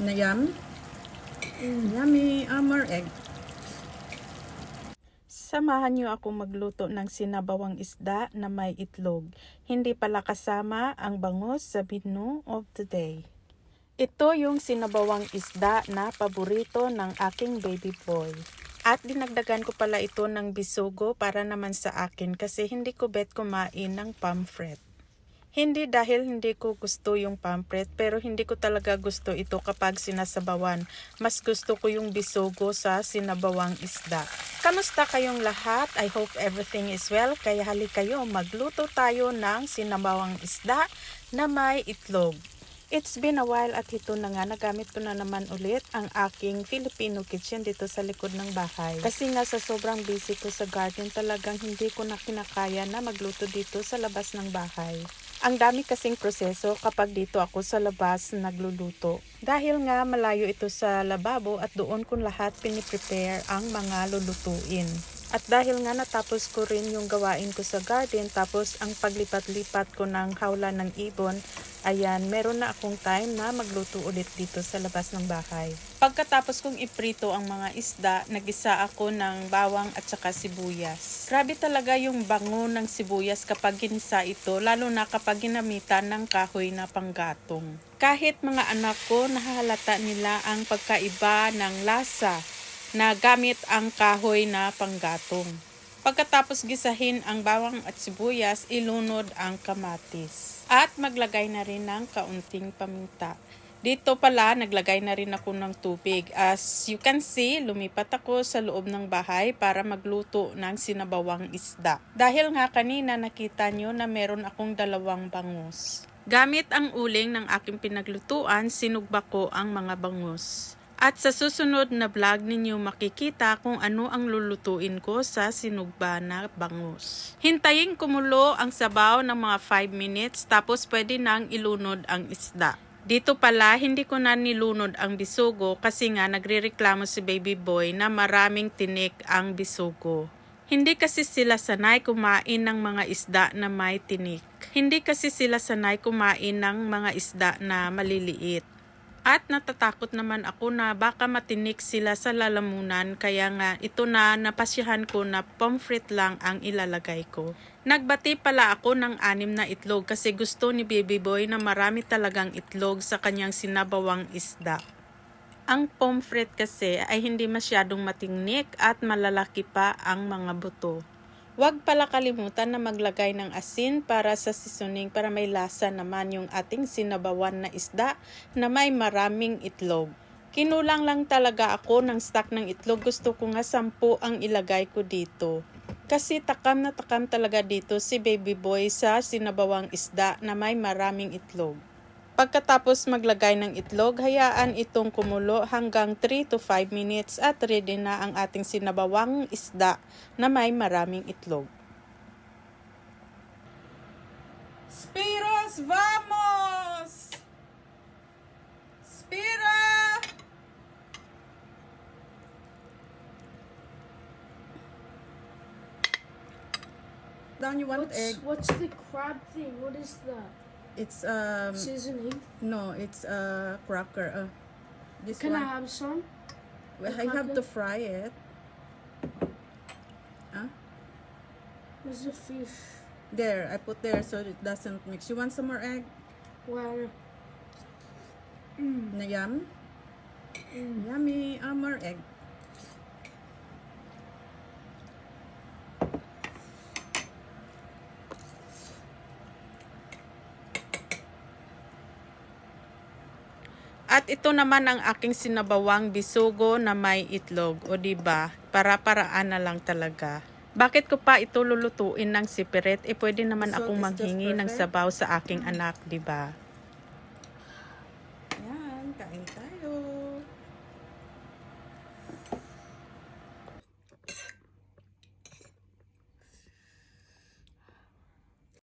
na yum. Yummy armor egg. Samahan niyo ako magluto ng sinabawang isda na may itlog. Hindi pala kasama ang bangus sa menu of the day. Ito yung sinabawang isda na paborito ng aking baby boy. At dinagdagan ko pala ito ng bisugo para naman sa akin kasi hindi ko bet kumain ng pamphlet. Hindi dahil hindi ko gusto yung pamphlet pero hindi ko talaga gusto ito kapag sinasabawan. Mas gusto ko yung bisogo sa sinabawang isda. Kamusta kayong lahat? I hope everything is well. Kaya hali kayo, magluto tayo ng sinabawang isda na may itlog. It's been a while at ito na nga, nagamit ko na naman ulit ang aking Filipino kitchen dito sa likod ng bahay. Kasi nga sa sobrang busy ko sa garden, talagang hindi ko na kinakaya na magluto dito sa labas ng bahay. Ang dami kasing proseso kapag dito ako sa labas nagluluto. Dahil nga malayo ito sa lababo at doon ko lahat piniprepare ang mga lulutuin. At dahil nga natapos ko rin yung gawain ko sa garden, tapos ang paglipat-lipat ko ng hawla ng ibon, ayan, meron na akong time na magluto ulit dito sa labas ng bahay. Pagkatapos kong iprito ang mga isda, nagisa ako ng bawang at saka sibuyas. Grabe talaga yung bango ng sibuyas kapag ginisa ito, lalo na kapag ginamitan ng kahoy na panggatong. Kahit mga anak ko, nahahalata nila ang pagkaiba ng lasa na gamit ang kahoy na panggatong. Pagkatapos gisahin ang bawang at sibuyas, ilunod ang kamatis. At maglagay na rin ng kaunting paminta. Dito pala, naglagay na rin ako ng tubig. As you can see, lumipat ako sa loob ng bahay para magluto ng sinabawang isda. Dahil nga kanina nakita nyo na meron akong dalawang bangus. Gamit ang uling ng aking pinaglutuan, sinugba ko ang mga bangus. At sa susunod na vlog ninyo makikita kung ano ang lulutuin ko sa sinugba na bangus. Hintayin kumulo ang sabaw ng mga 5 minutes tapos pwede nang ilunod ang isda. Dito pala, hindi ko na nilunod ang bisugo kasi nga nagrereklamo si baby boy na maraming tinik ang bisugo. Hindi kasi sila sanay kumain ng mga isda na may tinik. Hindi kasi sila sanay kumain ng mga isda na maliliit. At natatakot naman ako na baka matinik sila sa lalamunan kaya nga ito na napasyahan ko na pomfret lang ang ilalagay ko. Nagbati pala ako ng anim na itlog kasi gusto ni baby boy na marami talagang itlog sa kanyang sinabawang isda. Ang pomfret kasi ay hindi masyadong matingnik at malalaki pa ang mga buto. Huwag pala kalimutan na maglagay ng asin para sa seasoning para may lasa naman yung ating sinabawan na isda na may maraming itlog. Kinulang lang talaga ako ng stock ng itlog. Gusto ko nga sampu ang ilagay ko dito. Kasi takam na takam talaga dito si baby boy sa sinabawang isda na may maraming itlog. Pagkatapos maglagay ng itlog, hayaan itong kumulo hanggang 3 to 5 minutes at ready na ang ating sinabawang isda na may maraming itlog. Spiros, vamos! Spira! Down you want What's, egg? what's the crab thing? What is that? It's um Seasoning. no, it's a cracker. Uh, this Can one. I have some? Well, the I have to fry it. Huh? Where's the fish? There, I put there so it doesn't mix. You want some more egg? Well, Na yum? Yummy armor egg. At ito naman ang aking sinabawang bisugo na may itlog. O di ba? Para-paraan na lang talaga. Bakit ko pa ito lulutuin ng sipiret? Eh pwede naman So, akong manghingi ng sabaw sa aking anak, di ba?